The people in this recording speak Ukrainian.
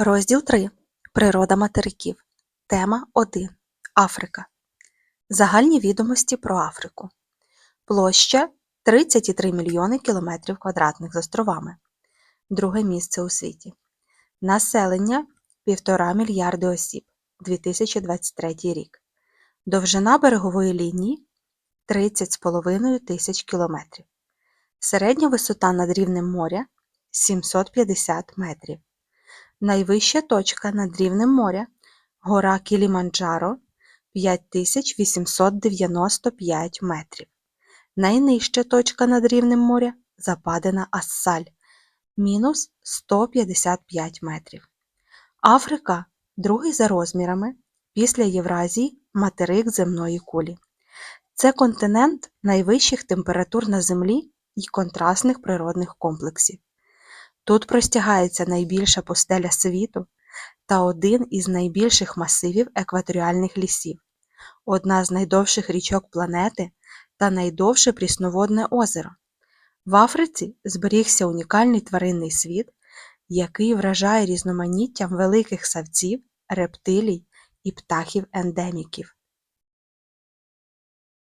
Розділ 3. Природа материків. Тема 1. Африка. Загальні відомості про Африку. Площа 30,3 мільйони кілометрів квадратних з островами. Друге місце у світі. Населення 1,5 мільярди осіб. 2023 рік. Довжина берегової лінії 30,5 тисяч кілометрів. Середня висота над рівнем моря 750 метрів. Найвища точка над рівнем моря – гора Кіліманджаро 5895 метрів. Найнижча точка над рівнем моря – Западина Ассаль мінус 155 метрів. Африка – другий за розмірами після Євразії материк земної кулі. Це континент найвищих температур на Землі і контрастних природних комплексів. Тут простягається найбільша пустеля світу та один із найбільших масивів екваторіальних лісів, одна з найдовших річок планети та найдовше прісноводне озеро. В Африці зберігся унікальний тваринний світ, який вражає різноманіттям великих савців, рептилій і птахів-ендеміків.